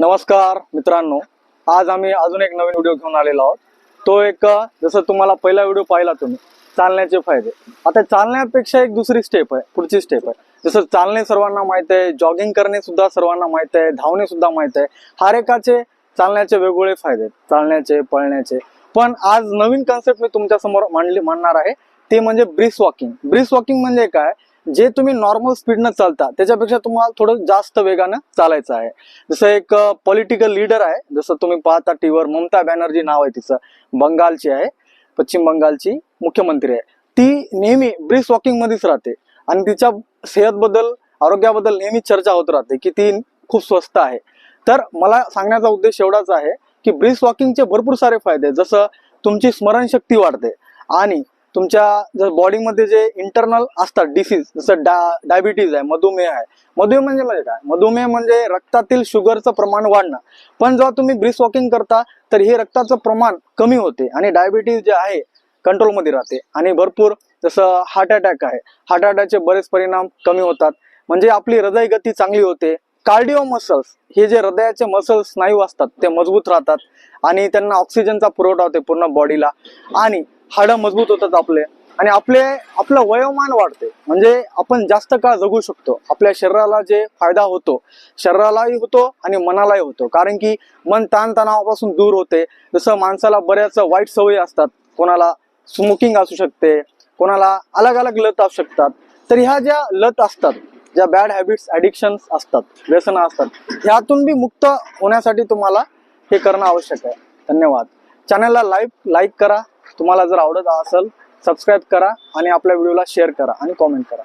नमस्कार मित्रांनो आज आम्ही अजून एक नवीन व्हिडिओ घेऊन आलेलो आहोत. तो एक जसं तुम्हाला पहिला व्हिडिओ पाहिला तुम्ही चालण्याचे फायदे. आता चालण्यापेक्षा एक दुसरी स्टेप आहे पुढची स्टेप आहे. जसं चालणे सर्वांना माहीत आहे जॉगिंग करणे सुद्धा सर्वांना माहीत आहे धावणे सुद्धा माहीत आहे. हर एकाचे चालण्याचे वेगवेगळे फायदे आहेत. चालण्याचे पळण्याचे. पण आज नवीन कन्सेप्ट मी तुमच्यासमोर मांडली मांडणार आहे ते म्हणजे ब्रिस वॉकिंग ब्रिस वॉकिंग म्हणजे काय? जे तुम्ही नॉर्मल स्पीडनं चालता त्याच्यापेक्षा तुम्हाला थोडं जास्त वेगानं चालायचं आहे. जसं एक पॉलिटिकल लीडर आहे जसं तुम्ही पाहता टीव्हीवर ममता बॅनर्जी नाव आहे तिचं बंगालची आहे पश्चिम बंगालची मुख्यमंत्री आहे. ती नेहमी ब्रिस वॉकिंग मध्येच राहते आणि तिच्या सेहतबद्दल आरोग्याबद्दल नेहमी चर्चा होत राहते की ती खूप स्वस्त आहे. तर मला सांगण्याचा उद्देश एवढाच आहे की ब्रिस वॉकिंगचे भरपूर सारे फायदे आहेत. जसं तुमची स्मरणशक्ती वाढते आणि तुमच्या जर बॉडीमध्ये जे इंटरनल असतात डिसीज जसं डा डायबिटीज आहे मधुमेह आहे. मधुमेह म्हणजे म्हणजे काय? मधुमेह म्हणजे रक्तातील शुगरचं प्रमाण वाढणं. पण जेव्हा तुम्ही ब्रिस वॉकिंग करता तर हे रक्ताचं प्रमाण कमी होते आणि डायबिटीज जे आहे कंट्रोलमध्ये राहते. आणि भरपूर जसं हार्ट अटॅक आहे हार्ट अटॅकचे बरेच परिणाम कमी होतात. म्हणजे आपली हृदय गती चांगली होते. कार्डिओ मसल्स हे जे हृदयाचे मसल्स स्नायू असतात ते मजबूत राहतात. आणि त्यांना ऑक्सिजनचा पुरवठा होते पूर्ण बॉडीला आणि हाडं मजबूत होतात आपले. आणि आपले आपलं वयोमान वाढते. म्हणजे आपण जास्त काळ जगू शकतो. आपल्या शरीराला जे फायदा होतो शरीरालाही होतो आणि मनालाही होतो. कारण की मन ताणतणावापासून दूर होते. जसं माणसाला बऱ्याच वाईट सवयी असतात. कोणाला स्मोकिंग असू शकते कोणाला अलग अलग लत असू शकतात. तर ह्या ज्या लत असतात ज्या बॅड हॅबिट्स ॲडिक्शन्स असतात व्यसनं असतात ह्यातून बी मुक्त होण्यासाठी तुम्हाला हे करणं आवश्यक आहे. धन्यवाद. चॅनलला लाईक लाईक करा. तुम्हाला जर आवडत असेल सबस्क्राईब करा आणि आपल्या व्हिडिओला शेअर करा आणि कॉमेंट करा.